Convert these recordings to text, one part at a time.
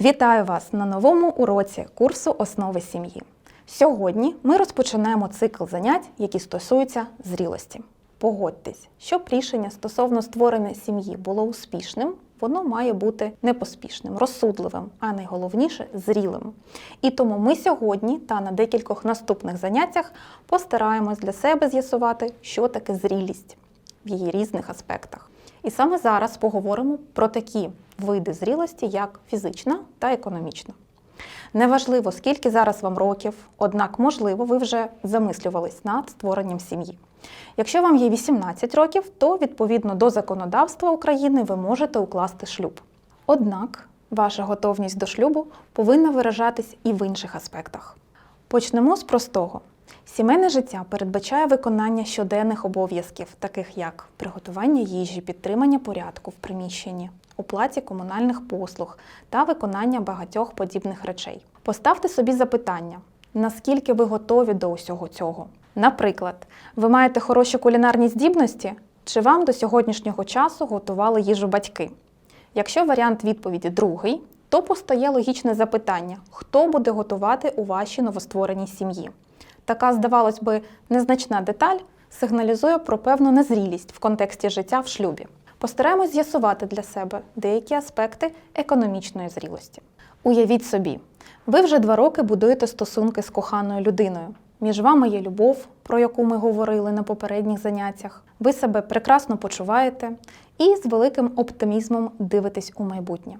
Вітаю вас на новому уроці курсу Основи сім'ї. Сьогодні ми розпочинаємо цикл занять, які стосуються зрілості. Погодьтесь, щоб рішення стосовно створення сім'ї було успішним, воно має бути непоспішним, розсудливим, а найголовніше зрілим. І тому ми сьогодні та на декількох наступних заняттях постараємось для себе з'ясувати, що таке зрілість в її різних аспектах. І саме зараз поговоримо про такі види зрілості, як фізична та економічна. Неважливо, скільки зараз вам років, однак, можливо, ви вже замислювались над створенням сім'ї. Якщо вам є 18 років, то відповідно до законодавства України ви можете укласти шлюб. Однак ваша готовність до шлюбу повинна виражатись і в інших аспектах. Почнемо з простого. Сімейне життя передбачає виконання щоденних обов'язків, таких як приготування їжі, підтримання порядку в приміщенні, оплаті комунальних послуг та виконання багатьох подібних речей. Поставте собі запитання, наскільки ви готові до усього цього. Наприклад, ви маєте хороші кулінарні здібності, чи вам до сьогоднішнього часу готували їжу батьки? Якщо варіант відповіді другий, то постає логічне запитання: хто буде готувати у вашій новоствореній сім'ї? Така, здавалось би, незначна деталь сигналізує про певну незрілість в контексті життя в шлюбі. Постараємось з'ясувати для себе деякі аспекти економічної зрілості. Уявіть собі, ви вже два роки будуєте стосунки з коханою людиною. Між вами є любов, про яку ми говорили на попередніх заняттях. Ви себе прекрасно почуваєте і з великим оптимізмом дивитесь у майбутнє.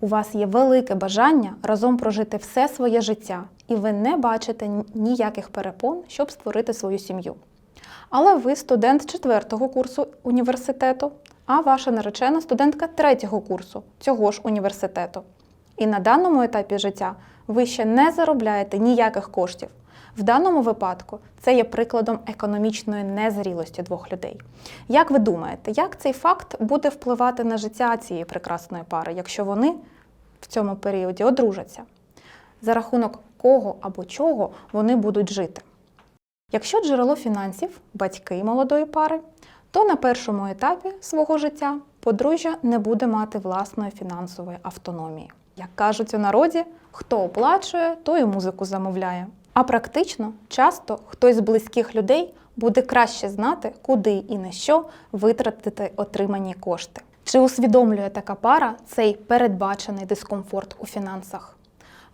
У вас є велике бажання разом прожити все своє життя, і ви не бачите ніяких перепон, щоб створити свою сім'ю. Але ви студент четвертого курсу університету, а ваша наречена студентка третього курсу цього ж університету. І на даному етапі життя ви ще не заробляєте ніяких коштів. В даному випадку це є прикладом економічної незрілості двох людей. Як ви думаєте, як цей факт буде впливати на життя цієї прекрасної пари, якщо вони в цьому періоді одружаться? За рахунок кого або чого вони будуть жити? Якщо джерело фінансів батьки молодої пари, то на першому етапі свого життя подружжя не буде мати власної фінансової автономії. Як кажуть у народі, хто оплачує, той і музику замовляє. А практично часто хтось з близьких людей буде краще знати, куди і на що витратити отримані кошти. Чи усвідомлює така пара цей передбачений дискомфорт у фінансах?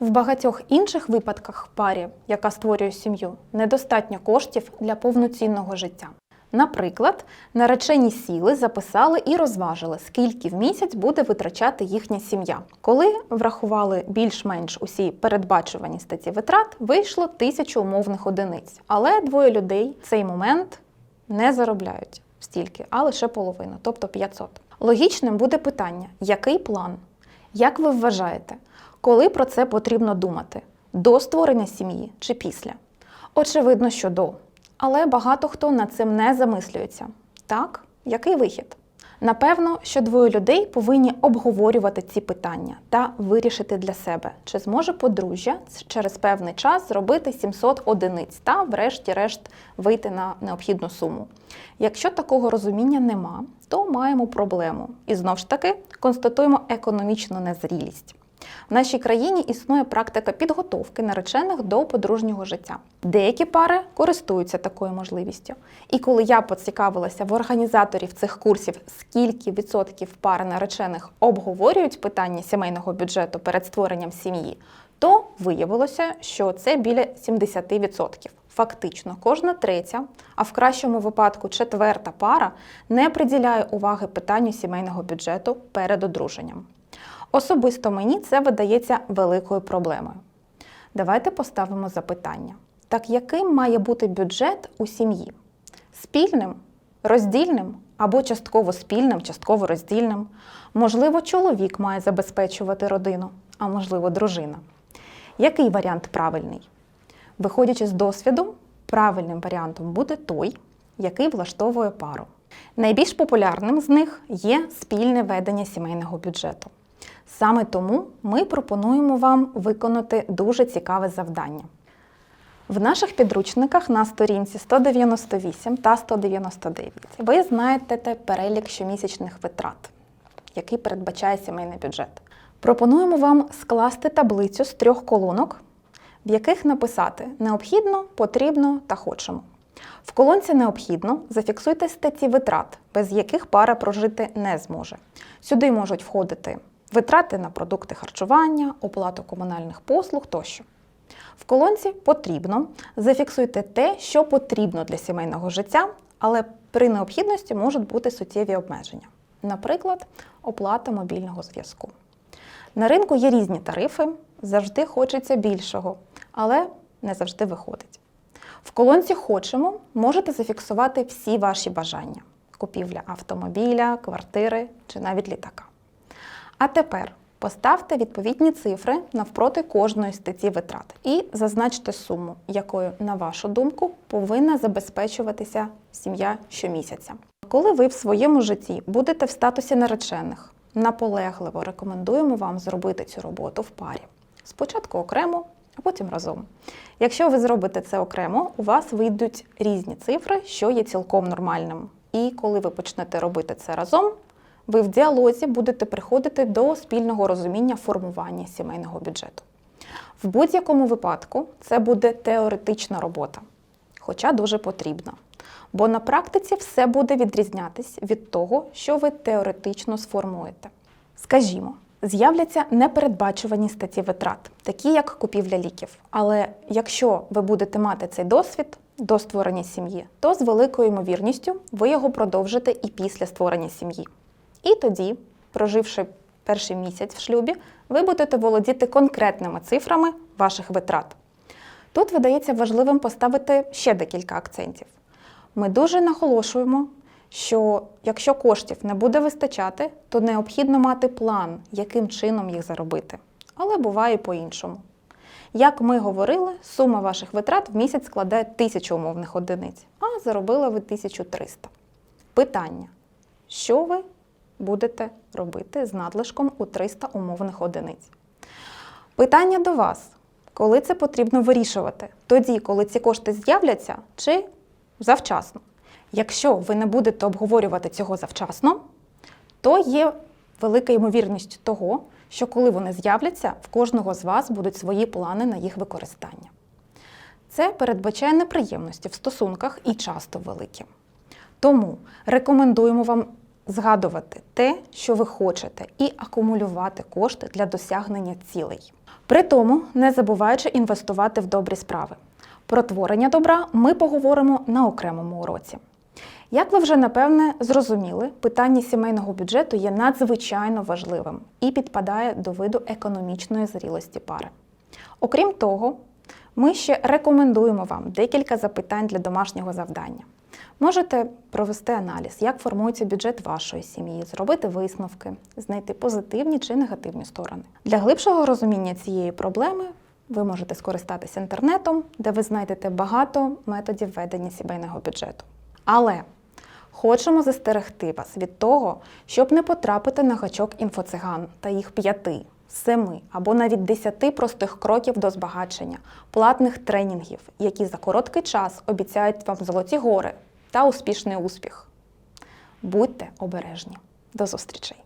В багатьох інших випадках парі, яка створює сім'ю, недостатньо коштів для повноцінного життя. Наприклад, наречені сіли, записали і розважили, скільки в місяць буде витрачати їхня сім'я. Коли врахували більш-менш усі передбачувані статті витрат, вийшло тисячу умовних одиниць. Але двоє людей в цей момент не заробляють стільки, а лише половину, тобто 500. Логічним буде питання: який план? Як ви вважаєте, коли про це потрібно думати? До створення сім'ї чи після? Очевидно, що до. Але багато хто над цим не замислюється. Так, який вихід? Напевно, що двоє людей повинні обговорювати ці питання та вирішити для себе, чи зможе подружжя через певний час зробити 700 одиниць та, врешті-решт, вийти на необхідну суму. Якщо такого розуміння нема, то маємо проблему і знов ж таки констатуємо економічну незрілість. В нашій країні існує практика підготовки наречених до подружнього життя. Деякі пари користуються такою можливістю. І коли я поцікавилася в організаторів цих курсів, скільки відсотків пар наречених обговорюють питання сімейного бюджету перед створенням сім'ї, то виявилося, що це біля 70%. Фактично, кожна третя, а в кращому випадку четверта пара не приділяє уваги питанню сімейного бюджету перед одруженням. Особисто мені це видається великою проблемою. Давайте поставимо запитання: так яким має бути бюджет у сім'ї? Спільним, роздільним або частково спільним, частково роздільним? Можливо, чоловік має забезпечувати родину, а можливо, дружина. Який варіант правильний? Виходячи з досвіду, правильним варіантом буде той, який влаштовує пару. Найбільш популярним з них є спільне ведення сімейного бюджету. Саме тому ми пропонуємо вам виконати дуже цікаве завдання. В наших підручниках на сторінці 198 та 199 ви знаєте перелік щомісячних витрат, який передбачає сімейний бюджет. Пропонуємо вам скласти таблицю з трьох колонок, в яких написати необхідно, потрібно та хочемо. В колонці необхідно зафіксуйте статті витрат, без яких пара прожити не зможе. Сюди можуть входити витрати на продукти харчування, оплату комунальних послуг тощо. В колонці потрібно зафіксуйте те, що потрібно для сімейного життя, але при необхідності можуть бути суттєві обмеження. Наприклад, оплата мобільного зв'язку. На ринку є різні тарифи, завжди хочеться більшого, але не завжди виходить. В колонці Хочемо можете зафіксувати всі ваші бажання: купівля автомобіля, квартири чи навіть літака. А тепер поставте відповідні цифри навпроти кожної статті витрат і зазначте суму, якою, на вашу думку, повинна забезпечуватися сім'я щомісяця. Коли ви в своєму житті будете в статусі наречених, наполегливо рекомендуємо вам зробити цю роботу в парі. Спочатку окремо, а потім разом. Якщо ви зробите це окремо, у вас вийдуть різні цифри, що є цілком нормальним. І коли ви почнете робити це разом, ви в діалозі будете приходити до спільного розуміння формування сімейного бюджету. В будь-якому випадку це буде теоретична робота, хоча дуже потрібна. Бо на практиці все буде відрізнятись від того, що ви теоретично сформуєте. Скажімо, з'являться непередбачувані статті витрат, такі як купівля ліків. Але якщо ви будете мати цей досвід до створення сім'ї, то з великою ймовірністю ви його продовжите і після створення сім'ї. І тоді, проживши перший місяць в шлюбі, ви будете володіти конкретними цифрами ваших витрат. Тут видається важливим поставити ще декілька акцентів. Ми дуже наголошуємо, що якщо коштів не буде вистачати, то необхідно мати план, яким чином їх заробити. Але буває по-іншому. Як ми говорили, сума ваших витрат в місяць складає 1000 умовних одиниць, а заробили ви 1300. Питання: що ви будете робити з надлишком у 300 умовних одиниць? Питання до вас: коли це потрібно вирішувати? Тоді, коли ці кошти з'являться, чи завчасно? Якщо ви не будете обговорювати цього завчасно, то є велика ймовірність того, що коли вони з'являться, в кожного з вас будуть свої плани на їх використання. Це передбачає неприємності в стосунках і часто великі. Тому рекомендуємо вам згадувати те, що ви хочете, і акумулювати кошти для досягнення цілей. При тому не забуваючи інвестувати в добрі справи. Про творення добра ми поговоримо на окремому уроці. Як ви вже напевне зрозуміли, питання сімейного бюджету є надзвичайно важливим і підпадає до виду економічної зрілості пари. Окрім того, ми ще рекомендуємо вам декілька запитань для домашнього завдання. Можете провести аналіз, як формується бюджет вашої сім'ї, зробити висновки, знайти позитивні чи негативні сторони. Для глибшого розуміння цієї проблеми ви можете скористатися інтернетом, де ви знайдете багато методів ведення сімейного бюджету. Але хочемо застерегти вас від того, щоб не потрапити на гачок інфоциган та їх п'яти, семи або навіть десяти простих кроків до збагачення, платних тренінгів, які за короткий час обіцяють вам золоті гори та успішний успіх. Будьте обережні. До зустрічей!